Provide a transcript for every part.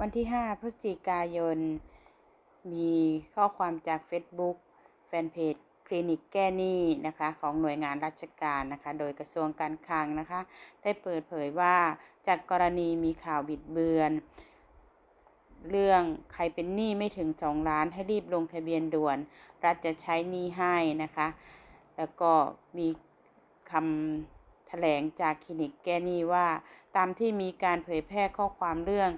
วันที่ 5 พฤศจิกายน มีข้อความจาก Facebook แฟนเพจคลินิกแก้หนี้นะคะของหน่วยงานราชการนะคะ โดยกระทรวงการคลังนะคะ ได้เปิดเผยว่าจากกรณีมีข่าวบิดเบือน เรื่องใครเป็นหนี้ไม่ถึง 2 ล้านให้รีบลงทะเบียนด่วน รัฐจะใช้หนี้ให้นะคะ แล้วก็มีคำแถลงจากคลินิกแก้หนี้ว่า ตามที่มีการเผยแพร่ข้อความเรื่อง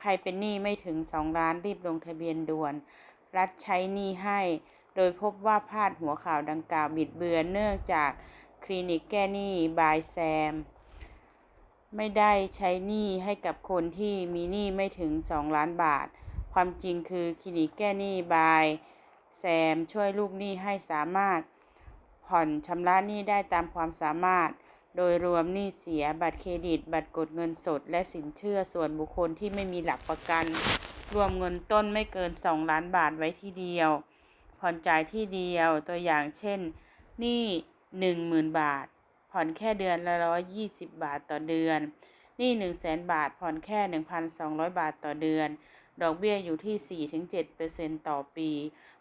ใครเป็นหนี้ไม่ถึง2ล้านรีบลงทะเบียนด่วน รัฐใช้หนี้ให้ โดยพบว่าพาดหัวข่าวดังกล่าวบิดเบือนเนื่องจากคลินิกแก้หนี้บายแซม ไม่ได้ใช้หนี้ให้กับคนที่มีหนี้ไม่ถึง 2 ล้านบาท ความจริงคือคลินิกแก้หนี้บายแซมช่วยลูกหนี้ให้สามารถ ผ่อนชำระหนี้ได้ตามความสามารถ โดยรวมหนี้เสียบัตรเครดิต บัตรกดเงินสด และสินเชื่อส่วนบุคคลที่ไม่มีหลักประกัน รวมเงินต้นไม่เกิน 2 ล้านบาทไว้ที่เดียว ผ่อนจ่ายที่เดียวตัวอย่างเช่นหนี้10,000 บาท ผ่อนแค่เดือนละ120บาทต่อเดือนหนี้100,000บาท ผ่อนแค่ 1,200 บาทต่อเดือน ดอกเบี้ยอยู่ที่ 4-7%ต่อปี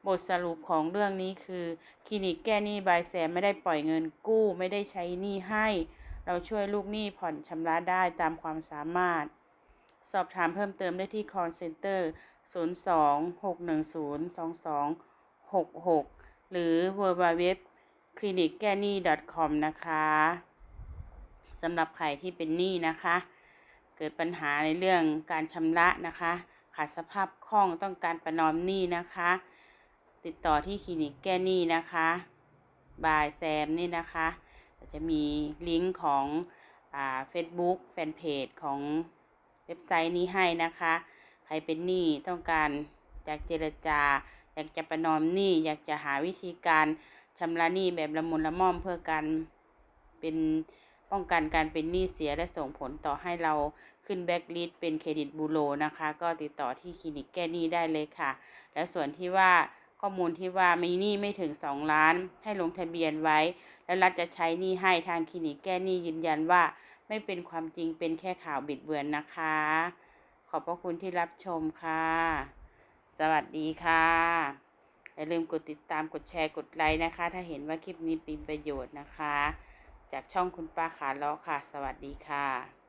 บทสรุปของเรื่องนี้คือ คลินิกแก้หนี้บายแซมไม่ได้ปล่อยเงินกู้ไม่ได้ใช้หนี้ให้ เราช่วยลูกหนี้ผ่อนชำระได้ตามความสามารถ สอบถามเพิ่มเติมได้ที่ call center 02-610-2266 หรือ www clinic แก้หนี้ .com นะคะสำหรับใครที่เป็นหนี้นะคะ เกิดปัญหาในเรื่องการชำระนะคะ ขาดสภาพคล่องต้องการประนอมหนี้นะคะ ติดต่อที่คลินิกแก้หนี้นะคะบายแซมนี่นะคะจะมีลิงก์ของอ่า Facebook แฟนเพจของเว็บไซต์นี้ให้นะคะ ใครเป็นหนี้ต้องการอยากเจรจา อยากจะประนอมหนี้อยากจะหาวิธีการชำระหนี้แบบละมุนละม่อมเพื่อการเป็น ป้องกันการเป็นหนี้เสียและส่งผลต่อให้เราขึ้นแบ็กลิสเป็นเครดิตบูโรนะคะ ก็ติดต่อที่คลินิกแก้หนี้ได้เลยค่ะ แล้วส่วนที่ว่าข้อมูลที่ว่ามีหนี้ไม่ถึง 2 ล้าน ให้ลงทะเบียนไว้ แล้วรัฐจะใช้หนี้ให้ทางคลินิกแก้หนี้ยืนยันว่า ไม่เป็นความจริงเป็นแค่ข่าวบิดเบือนนะคะ ขอบพระคุณที่รับชมค่ะ สวัสดีค่ะอย่าลืมกดติดตามกดแชร์กดไลค์นะคะ ถ้าเห็นว่าคลิปนี้เป็นประโยชน์นะคะ จากช่องคุณป้าขาล้อค่ะ สวัสดีค่ะ